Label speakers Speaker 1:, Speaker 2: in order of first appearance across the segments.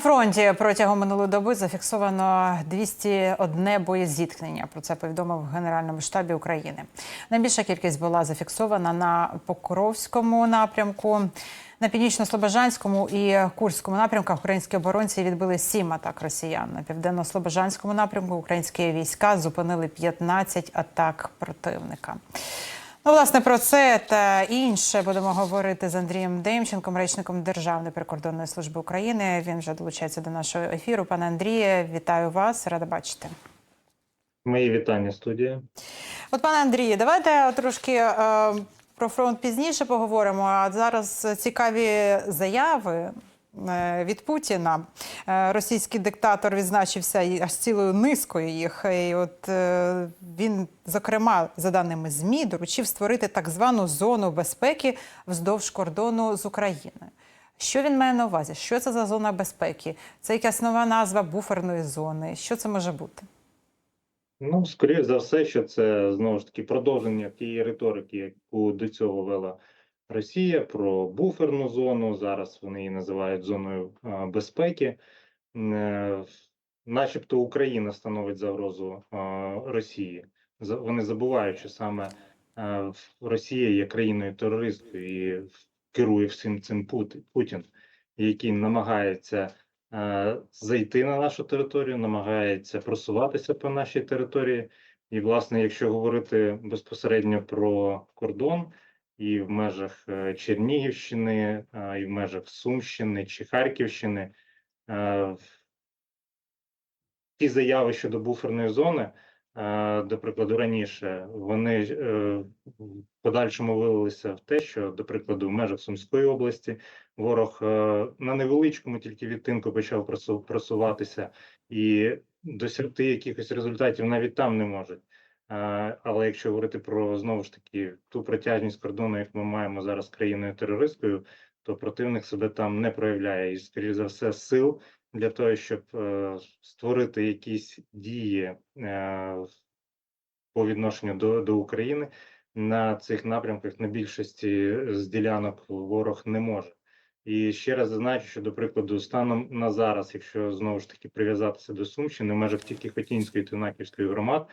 Speaker 1: Фронті протягом минулої доби зафіксовано 201 боєзіткнення. Про це повідомив в Генеральному штабі України. Найбільша кількість була зафіксована на Покровському напрямку. На північно-слобожанському і Курському напрямках українські оборонці відбили сім атак росіян. На південно-слобожанському напрямку українські війська зупинили 15 атак противника. Ну, власне, про це та інше будемо говорити з Андрієм Демченком, речником Державної прикордонної служби України. Він вже долучається до нашого ефіру. Пане Андріє, вітаю вас, рада бачити.
Speaker 2: Мої вітання, студія.
Speaker 1: От, пане Андрію, давайте трошки е, про фронт пізніше поговоримо. А зараз цікаві заяви. Е, Від Путіна Е, російський диктатор відзначився аж цілою низкою їх. І от е, він, зокрема, за даними ЗМІ, доручив створити так звану зону безпеки вздовж кордону з Україною. Що він має на увазі? Що це за зона безпеки? Це якась нова назва буферної зони. Що це може бути?
Speaker 2: Ну, скоріше за все, що це знову ж таки продовження тієї риторики, яку до цього вела Росія про буферну зону. Зараз вони її називають зоною безпеки. Е, Начебто Україна становить загрозу Росії. Вони забувають, що саме е, Росія є країною терористкою і керує всім цим Путін, який намагається е, зайти на нашу територію, намагається просуватися по нашій території. І, власне, якщо говорити безпосередньо про кордон і в межах е, Чернігівщини, і в межах Сумщини чи Харківщини, е, ті заяви щодо буферної зони, е, до прикладу, раніше вони в подальшому вилилися в те, що, до прикладу, в межах Сумської області ворог на невеличкому тільки відтинку почав просу- просуватися і досягти якихось результатів навіть там не можуть. Але якщо говорити про знову ж таки ту протяжність кордону, як ми маємо зараз країною терористкою, то противник себе там не проявляє і, скоріш за все, сил для того, щоб е, створити якісь дії е, по відношенню до, до України на цих напрямках на більшості з ділянок ворог не може. І ще раз зазначу, що до прикладу, станом на зараз, якщо знову ж таки прив'язатися до Сумщини, в межах тільки Хотінської та Наківської громад,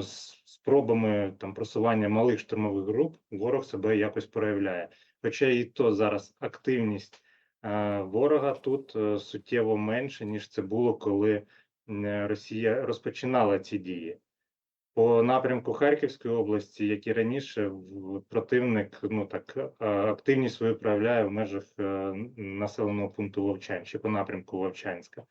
Speaker 2: з спробами там просування малих штурмових груп ворог себе якось проявляє. Хоча і то зараз активність е, ворога тут е, суттєво менше, ніж це було, коли Росія розпочинала ці дії. По напрямку Харківської області, як і раніше, противник ну так е, активність свою проявляє в межах е, населеного пункту Вовчань, чи по напрямку Вовчанська.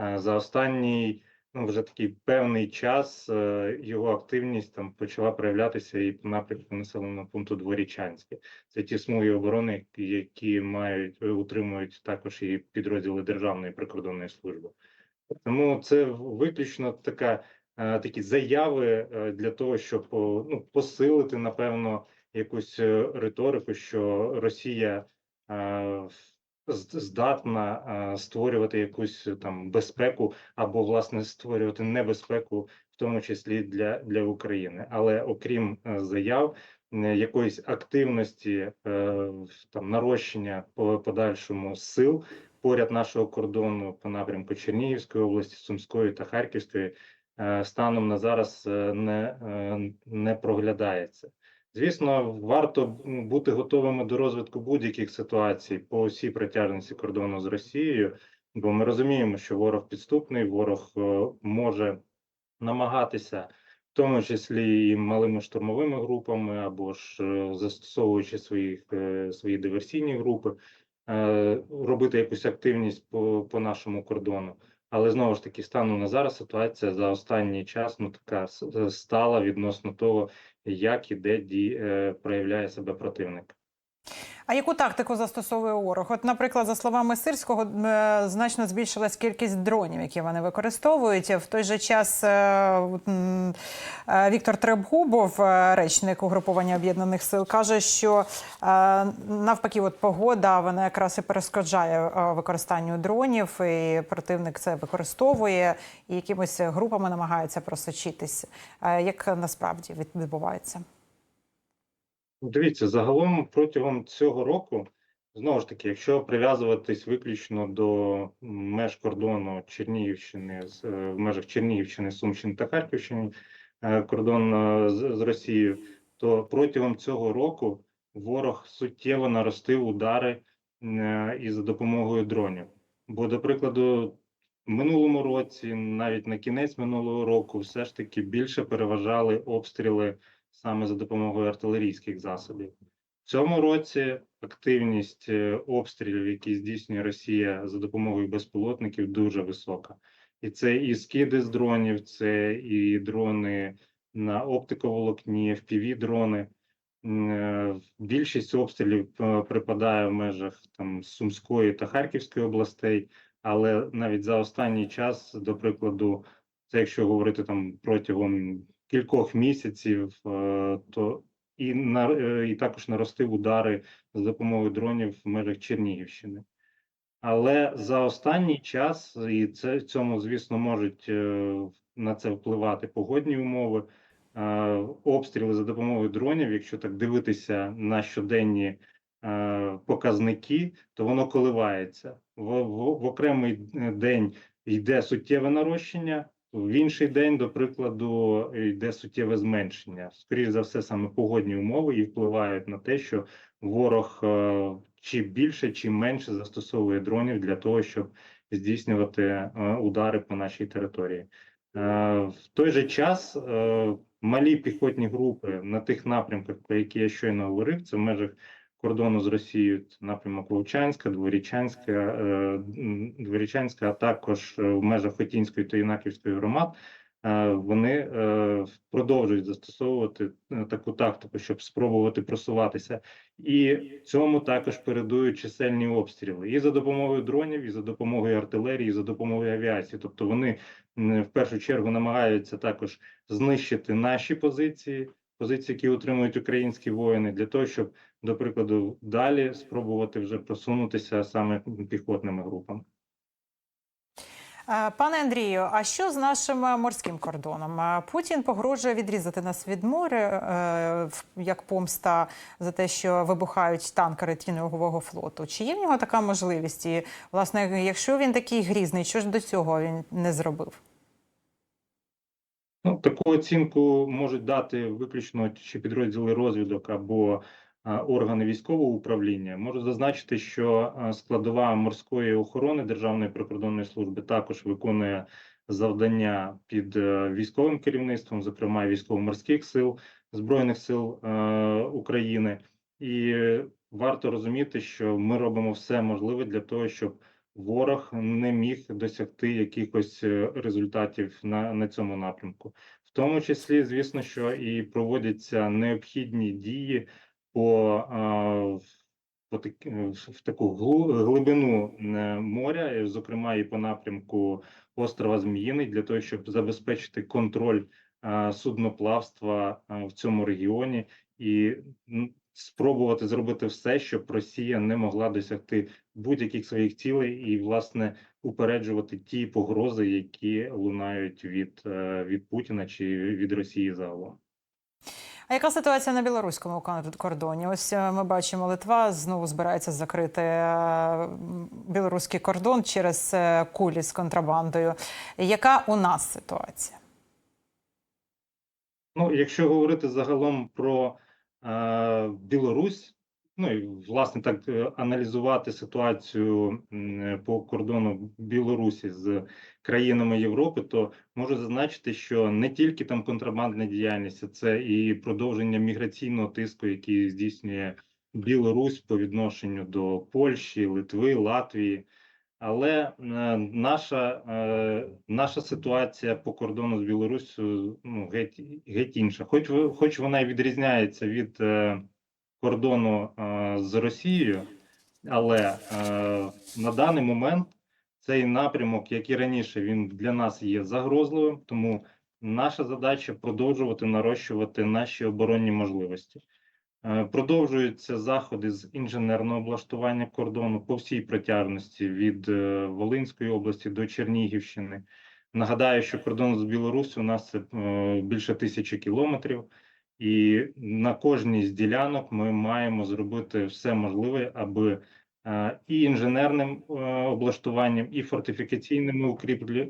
Speaker 2: Е, За останній вже такий певний час е, його активність там почала проявлятися і по напрямку населеного пункту Дворічанське. Це ті смуги оборони, які мають е, утримують також і підрозділи Державної прикордонної служби. Тому це виключно така е, такі заяви для того, щоб ну, посилити, напевно, якусь риторику, що Росія здатна е, створювати якусь е, там безпеку або власне створювати небезпеку, в тому числі для, для України. Але окрім е, заяв, якоїсь активності там нарощення по подальшому сил поряд нашого кордону по напрямку Чернігівської області, Сумської та Харківської станом на зараз не, не проглядається. Звісно, варто бути готовими до розвитку будь-яких ситуацій по всій протяжності кордону з Росією, бо ми розуміємо, що ворог підступний, ворог е, може намагатися, в тому числі і малими штурмовими групами, або ж е, застосовуючи своїх, е, свої диверсійні групи, робити якусь активність по, по нашому кордону. Але знову ж таки, станом на зараз ситуація за останній час ну така стала відносно того, як і де ді, е, проявляє себе противник.
Speaker 1: А яку тактику застосовує ворог? От, наприклад, за словами Сирського, е, значно збільшилась кількість дронів, які вони використовують. В той же час е, е, Віктор Требгубов, речник угруповання об'єднаних сил, каже, що навпаки, от погода вона якраз і перешкоджає використанню дронів, і противник це використовує і якимись групами намагається просочитись. Як насправді відбувається?
Speaker 2: Дивіться, загалом протягом цього року Знову ж таки, якщо прив'язуватись виключно до меж кордону Чернігівщини, е, в межах Чернігівщини, Сумщини та Харківщини, е, кордон е, з, Росією, то протягом цього року ворог суттєво наростив удари і за допомогою дронів. Бо, до прикладу, в минулому році, навіть на кінець минулого року, все ж таки більше переважали обстріли саме за допомогою артилерійських засобів. В цьому році активність е, обстрілів, які здійснює Росія за допомогою безпілотників, дуже висока. І це і скиди з дронів, це і дрони на оптиковолокні, fpv дрони. Е, Більшість обстрілів е, припадає в межах там Сумської та Харківської областей, але навіть за останній час, до прикладу, це якщо говорити там протягом кількох місяців, е, то і на е, і також наростив удари за допомогою дронів в межах Чернігівщини. Але за останній час, і це цьому, звісно, можуть е, на це впливати погодні умови, обстріли за допомогою дронів, якщо так дивитися на щоденні показники, то воно коливається. В, в, в окремий день йде суттєве нарощення, в інший день, до прикладу, йде суттєве зменшення. Скоріше за все, саме погодні умови і впливають на те, що ворог е, чи більше, чи менше застосовує дронів для того, щоб здійснювати е, удари по нашій території. Е, В той же час малі піхотні групи на тих напрямках, про які я щойно говорив, це в межах кордону з Росією, напрямок Вовчанська, Дворічанська, е, Дворічанська, а також е, в межах Хотінської та Юнаківської громад. е, Вони продовжують застосовувати таку тактику, щоб спробувати просуватися, і цьому також передують чисельні обстріли і за допомогою дронів, і за допомогою артилерії, і за допомогою авіації. Тобто вони в першу чергу намагаються також знищити наші позиції, позиції, які утримують українські воїни, для того, щоб, до прикладу, далі спробувати вже просунутися саме піхотними групами.
Speaker 1: Е, Пане Андрію, а що з нашим морським кордоном? Е, Путін погрожує відрізати нас від моря е, як помста за те, що вибухають танкери тіньового флоту. Чи є в нього така можливість? І, власне, якщо він такий грізний, що ж до цього він не зробив?
Speaker 2: Ну, таку оцінку можуть дати виключно чи підрозділи розвідок або органи військового управління. Можу зазначити, що складова морської охорони Державної прикордонної служби також виконує завдання під е, військовим керівництвом, зокрема військово-морських сил Збройних сил е, України. І варто розуміти, що ми робимо все можливе для того, щоб ворог не міг досягти якихось е, результатів на, на цьому напрямку. В тому числі, звісно, що і проводяться необхідні дії по, по так, в таку глибину е, моря, зокрема і по напрямку острова Зміїний, для того, щоб забезпечити контроль судноплавства в цьому регіоні і спробувати зробити все, щоб Росія не могла досягти будь-яких своїх цілей і, власне, упереджувати ті погрози, які лунають від, е, від Путіна чи від Росії загалом.
Speaker 1: А яка ситуація на білоруському кордоні? Ось е, ми бачимо, Литва знову збирається закрити е, білоруський кордон через кулі з контрабандою. Яка у нас ситуація?
Speaker 2: Ну, якщо говорити загалом про Білорусь, ну і власне так е, аналізувати ситуацію по кордону Білорусі з країнами Європи, то можу зазначити, що не тільки там контрабандна діяльність, а це і продовження міграційного тиску, який здійснює Білорусь по відношенню до Польщі, Литви, Латвії. Але е, наша, е, наша ситуація по кордону з Білоруссю ну, геть, геть інша. Хоч, хоч вона і відрізняється від е, кордону з Росією, але на даний момент цей напрямок, як і раніше, він для нас є загрозливим, тому наша задача продовжувати нарощувати наші оборонні можливості. Е, Продовжуються заходи з інженерного облаштування кордону по всій протяжності від е, Волинської області до Чернігівщини. Нагадаю, що кордон з Білоруссю у нас це більше тисячі кілометрів, і на кожній з ділянок ми маємо зробити все можливе, аби е, і інженерним облаштуванням, і фортифікаційними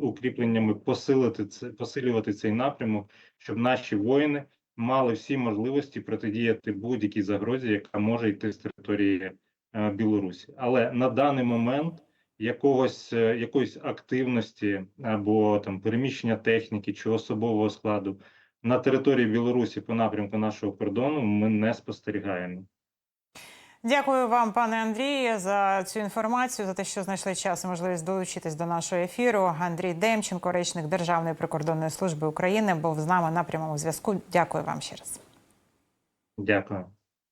Speaker 2: укріпленнями посилити це, посилювати цей напрямок, щоб наші воїни мали всі можливості протидіяти будь-якій загрозі, яка може йти з території е, Білорусі. Але на даний момент якогось е, якоїсь активності або там переміщення техніки чи особового складу на території Білорусі по напрямку нашого кордону ми не спостерігаємо.
Speaker 1: Дякую вам, пане Андрію, за цю інформацію, за те, що знайшли час і можливість долучитись до нашого ефіру. Андрій Демченко, речник Державної прикордонної служби України, був з нами на прямому зв'язку. Дякую вам ще раз.
Speaker 2: Дякую.